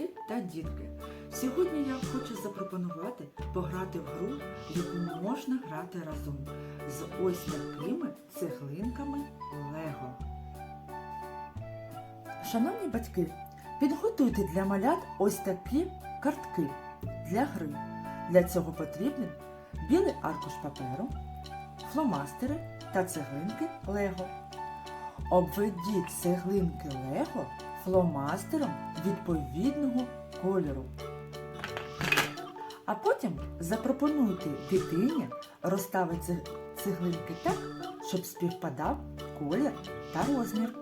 малятки! Сьогодні я хочу запропонувати пограти в гру, яку можна грати разом з ось такими цеглинками Лего. Шановні батьки, підготуйте для малят ось такі картки для гри. Для цього потрібен білий аркуш паперу, фломастери та цеглинки Лего. Обведіть цеглинки Лего фломастером відповідного кольору. А потім запропонуйте дитині розставити цеглинки так, щоб співпадав колір та розмір.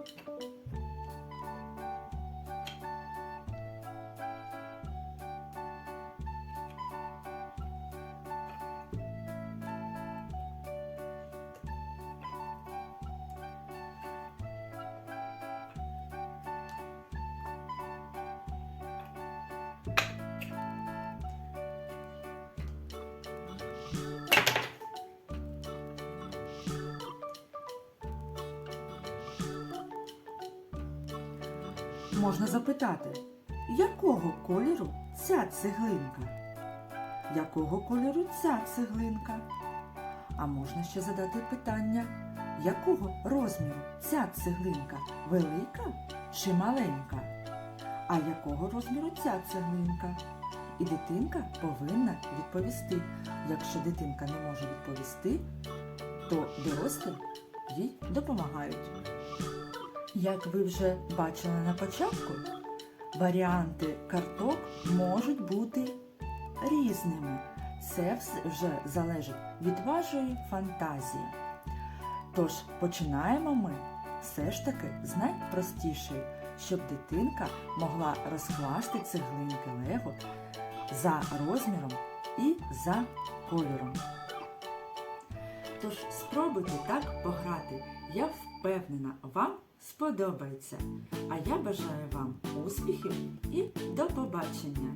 Можна запитати, якого кольору ця цеглинка? Якого кольору ця цеглинка? А можна ще задати питання, якого розміру ця цеглинка? Велика чи маленька? А якого розміру ця цеглинка? І дитинка повинна відповісти. Якщо дитинка не може відповісти, то дорослі їй допомагають. Як ви вже бачили на початку, варіанти карток можуть бути різними. Це вже залежить від вашої фантазії. Тож починаємо ми все ж таки з найпростішої, щоб дитинка могла розкласти цеглинки Лего за розміром і за кольором. Тож спробуйте так пограти. Я впевнена, вам сподобається. А я бажаю вам успіхів і до побачення!